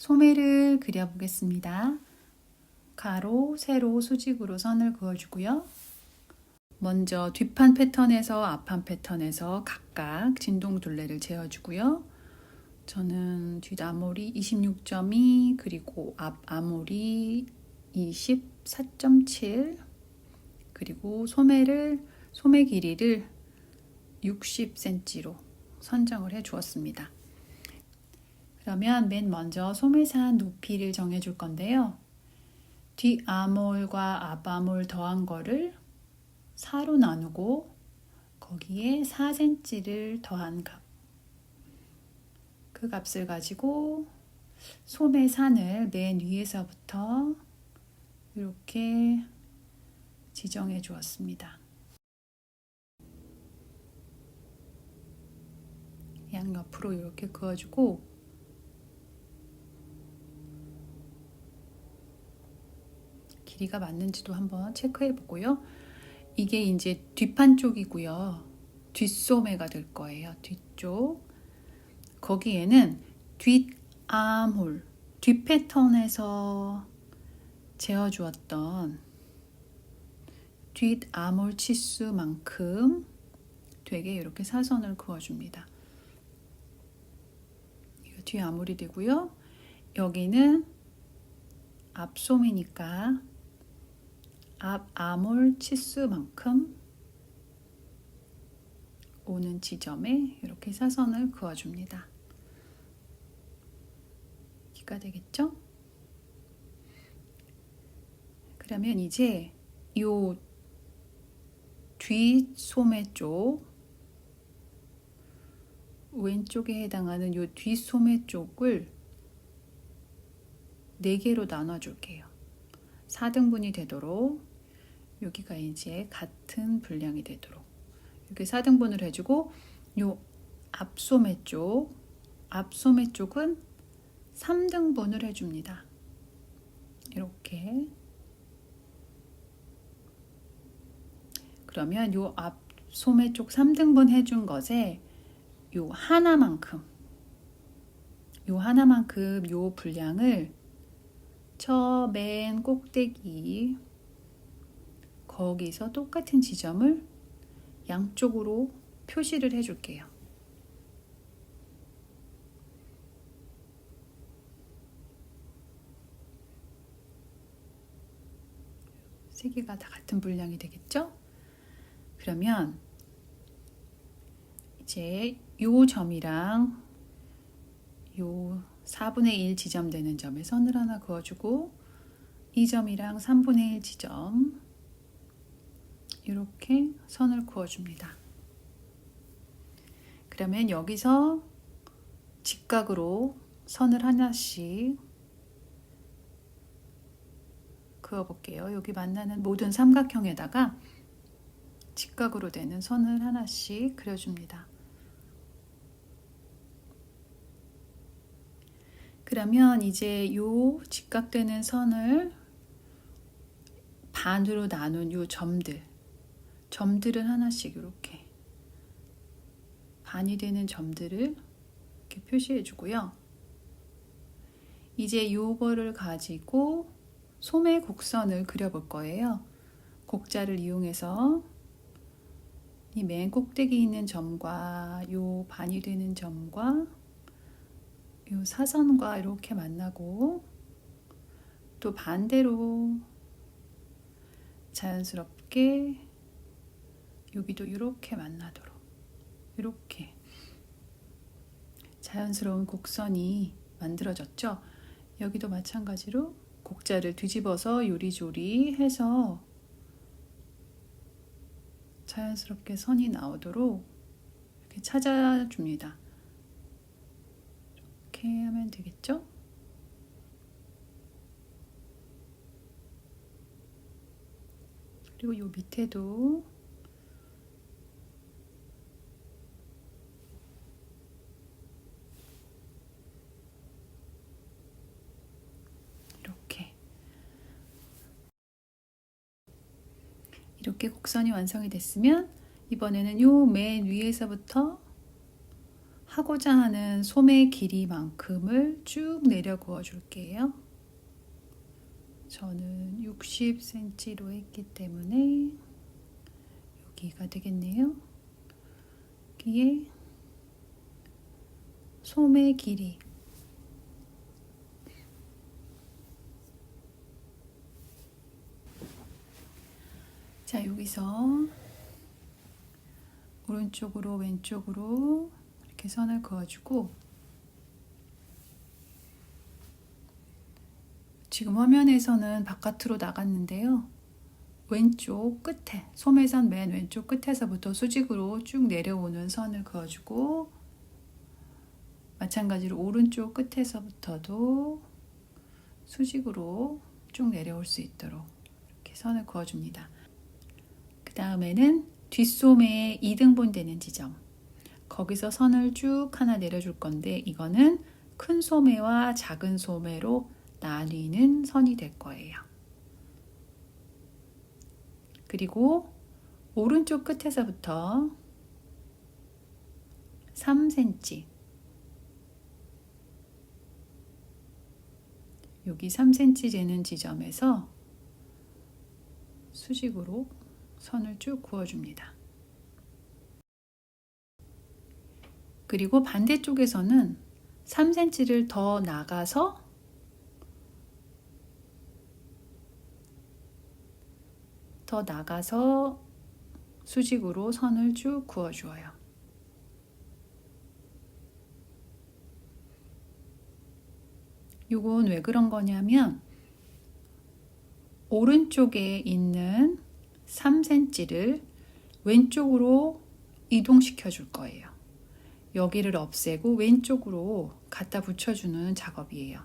소매를 그려보겠습니다. 가로, 세로, 수직으로 선을 그어주고요. 먼저 뒷판 패턴에서 앞판 패턴에서 각각 진동 둘레를 재어주고요. 저는 뒷 앞머리 26.2 그리고 앞 앞머리 24.7 그리고 소매를 소매 길이를 60cm로 선정을 해 주었습니다. 그러면 맨 먼저 소매산 높이를 정해 줄 건데요. 뒷 아몰과 앞 아몰 더한 거를 4로 나누고 거기에 4cm를 더한 값. 그 값을 가지고 소매산을 맨 위에서부터 이렇게 지정해 주었습니다. 양옆으로 이렇게 그어주고 길이가 맞는지도 한번 체크해 보고요. 이게 이제 뒷판 쪽이고요. 뒷소매가 될 거예요. 뒤쪽. 거기에는 뒷암홀, 뒷 패턴에서 재어주었던 뒷암홀 치수만큼 되게 이렇게 사선을 그어줍니다. 이거 뒷암홀이 되고요. 여기는 앞소매니까 앞 암홀 치수만큼 오는 지점에 이렇게 사선을 그어줍니다. 기가 되겠죠? 그러면 이제 요 뒷소매 쪽 왼쪽에 해당하는 요 뒷소매 쪽을 4개로 나눠 줄게요. 4등분이 되도록 여기가 이제 같은 분량이 되도록 이렇게 4등분을 해주고 요 앞소매 쪽 앞소매 쪽은 3등분을 해줍니다. 이렇게 그러면 요 앞소매 쪽 3등분 해준 것에 요 하나만큼 요 하나만큼 요 분량을 저 맨 꼭대기 거기서 똑같은 지점을 양쪽으로 표시를 해줄게요. 세 개가 다 같은 분량이 되겠죠? 그러면 이제 요 점이랑 요 4분의 1 지점 되는 점에 선을 하나 그어주고 이 점이랑 3분의 1 지점 이렇게 선을 그어줍니다. 그러면 여기서 직각으로 선을 하나씩 그어볼게요. 여기 만나는 모든 삼각형에다가 직각으로 되는 선을 하나씩 그려줍니다. 그러면 이제 요 직각되는 선을 반으로 나눈 요 점들 점들은 하나씩 이렇게 반이 되는 점들을 이렇게 표시해 주고요. 이제 요거를 가지고 소매 곡선을 그려볼 거예요. 곡자를 이용해서 이 맨 꼭대기 있는 점과 요 반이 되는 점과 요 사선과 이렇게 만나고 또 반대로 자연스럽게 여기도 이렇게 만나도록 이렇게 자연스러운 곡선이 만들어졌죠. 여기도 마찬가지로 곡자를 뒤집어서 요리조리 해서 자연스럽게 선이 나오도록 이렇게 찾아줍니다. 이렇게 하면 되겠죠? 그리고 요 밑에도 이렇게 이렇게 곡선이 완성이 됐으면 이번에는 요 맨 위에서부터 하고자 하는 소매 길이만큼을 쭉 내려 그어 줄게요. 저는 60cm로 했기 때문에 여기가 되겠네요. 여기에 소매 길이 자 여기서 오른쪽으로 왼쪽으로 이렇게 선을 그어주고 지금 화면에서는 바깥으로 나갔는데요. 왼쪽 끝에 소매선 맨 왼쪽 끝에서부터 수직으로 쭉 내려오는 선을 그어주고 마찬가지로 오른쪽 끝에서부터도 수직으로 쭉 내려올 수 있도록 이렇게 선을 그어줍니다. 그 다음에는 뒷소매에 2등분 되는 지점 거기서 선을 쭉 하나 내려줄 건데 이거는 큰 소매와 작은 소매로 나뉘는 선이 될 거예요. 그리고 오른쪽 끝에서부터 3cm 여기 3cm 되는 지점에서 수직으로 선을 쭉 그어줍니다. 그리고 반대쪽에서는 3cm를 더 나가서 더 나가서 수직으로 선을 쭉 그어 주어요. 이건 왜 그런 거냐면 오른쪽에 있는 3cm를 왼쪽으로 이동시켜 줄 거예요. 여기를 없애고 왼쪽으로 갖다 붙여주는 작업이에요.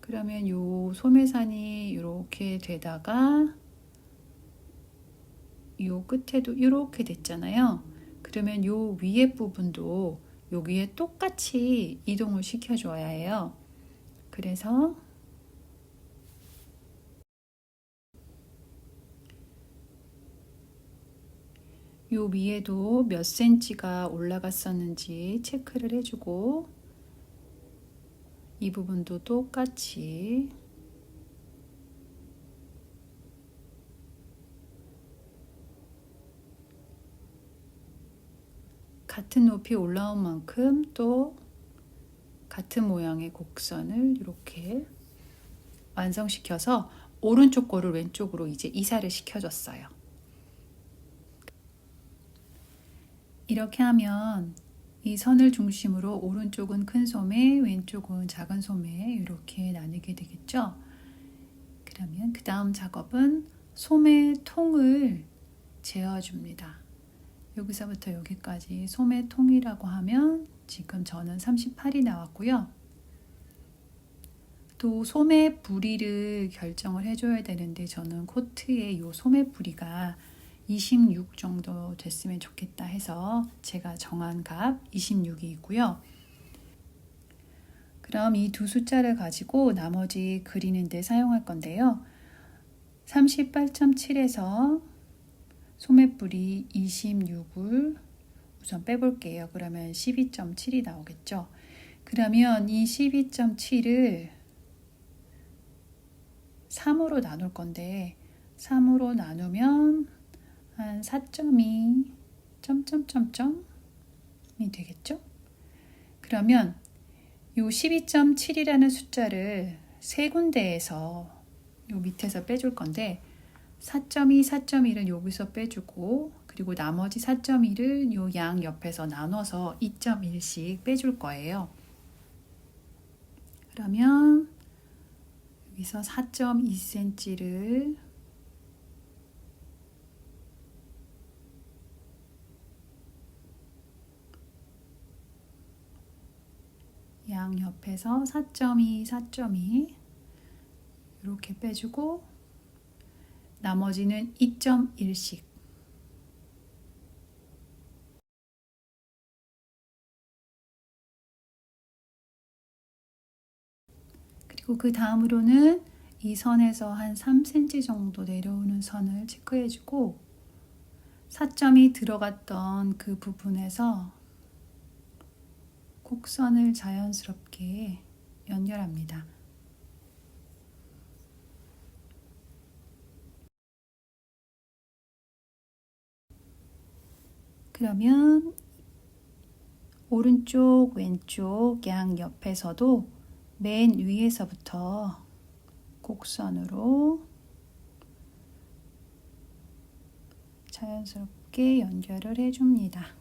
그러면 요 소매산이 이렇게 되다가 요 끝에도 이렇게 됐잖아요. 그러면 요 위에 부분도 여기에 똑같이 이동을 시켜줘야 해요. 그래서 요 위에도 몇 센치가 올라갔었는지 체크를 해주고 이 부분도 똑같이 같은 높이 올라온 만큼 또 같은 모양의 곡선을 이렇게 완성시켜서 오른쪽 거를 왼쪽으로 이제 이사를 시켜줬어요. 이렇게 하면 이 선을 중심으로 오른쪽은 큰 소매, 왼쪽은 작은 소매 이렇게 나누게 되겠죠. 그러면 그 다음 작업은 소매 통을 재어줍니다. 여기서부터 여기까지 소매 통이라고 하면 지금 저는 38이 나왔고요. 또 소매 부리를 결정을 해줘야 되는데 저는 코트의 이 소매 부리가 26 정도 됐으면 좋겠다 해서 제가 정한 값 26이 있고요. 그럼 이 두 숫자를 가지고 나머지 그리는데 사용할 건데요. 38.7에서 소매뿔이 26을 우선 빼볼게요. 그러면 12.7이 나오겠죠. 그러면 이 12.7을 3으로 나눌 건데 3으로 나누면 한 4.2 점점점점이 되겠죠? 그러면 이 12.7이라는 숫자를 세 군데에서 요 밑에서 빼줄 건데 4.2, 4.1은 여기서 빼주고 그리고 나머지 4.1을 요 양 옆에서 나눠서 2.1씩 빼줄 거예요. 그러면 여기서 4.2cm를 양 옆에서 4.2, 4.2 이렇게 빼주고 나머지는 2.1씩. 그리고 그 다음으로는 이 선에서 한 3cm 정도 내려오는 선을 체크해주고 사점이 들어갔던 그 부분에서 곡선을 자연스럽게 연결합니다. 그러면 오른쪽, 왼쪽 양 옆에서도 맨 위에서부터 곡선으로 자연스럽게 연결을 해줍니다.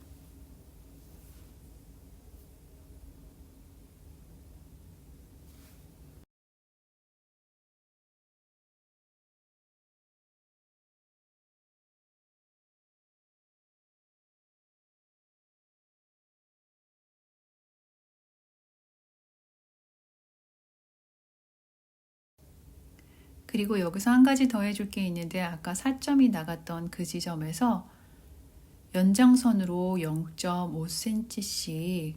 그리고 여기서 한 가지 더 해줄 게 있는데 아까 4점이 나갔던 그 지점에서 연장선으로 0.5cm씩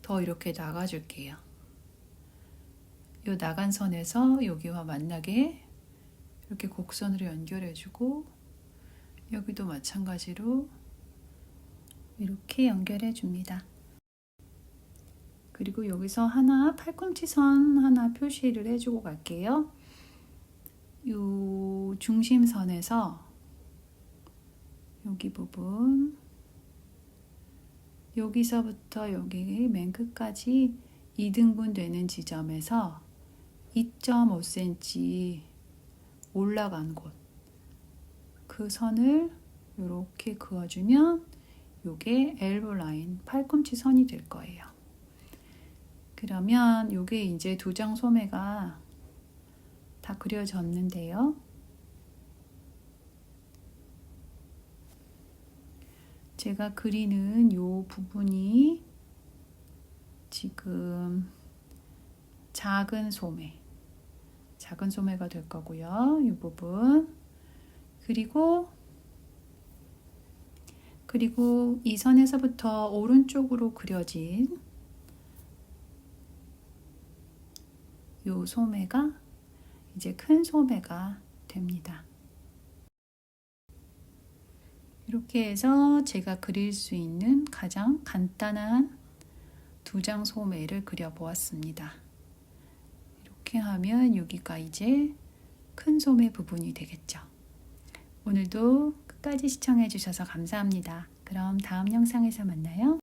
더 이렇게 나가줄게요. 요 나간 선에서 여기와 만나게 이렇게 곡선으로 연결해주고 여기도 마찬가지로 이렇게 연결해 줍니다. 그리고 여기서 하나 팔꿈치 선 하나 표시를 해주고 갈게요. 요 중심선에서 여기 부분 여기서부터 여기 맨 끝까지 2등분 되는 지점에서 2.5cm 올라간 곳 그 선을 이렇게 그어주면 요게 엘보 라인 팔꿈치 선이 될 거예요. 그러면 요게 이제 두 장 소매가 다 그려졌는데요. 제가 그리는 요 부분이 지금 작은 소매, 작은 소매가 될 거고요. 이 부분. 그리고 그리고 이 선에서부터 오른쪽으로 그려진 요 소매가 이제 큰 소매가 됩니다. 이렇게 해서 제가 그릴 수 있는 가장 간단한 두 장 소매를 그려 보았습니다. 이렇게 하면 여기가 이제 큰 소매 부분이 되겠죠. 오늘도 끝까지 시청해 주셔서 감사합니다. 그럼 다음 영상에서 만나요.